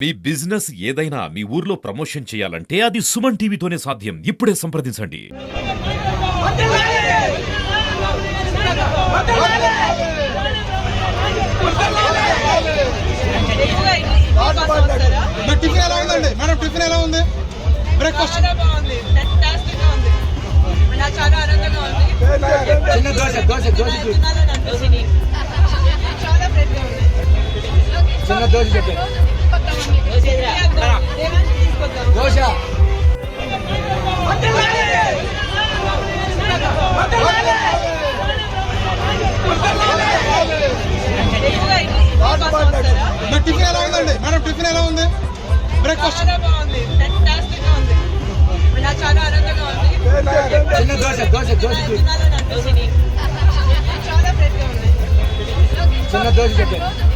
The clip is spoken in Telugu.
మీ బిజినెస్ ఏదైనా మీ ఊర్లో ప్రమోషన్ చేయాలంటే అది సుమన్ టీవీతోనే సాధ్యం. ఇప్పుడే సంప్రదించండి. మరి టిఫిన్ ఎలా ఉందండి? మేడం టిఫిన్ ఎలా ఉంది? బ్రేక్ఫాస్ట్ చిన్న దోశ దోశ దోశ తినాలని అనిపిస్తుంది చాలా ఫ్రెష్గా ఉంది చిన్న దోశ చెప్పండి బ్రేక్ఫాస్ట్ చిన్న దోశ దోశ చిన్న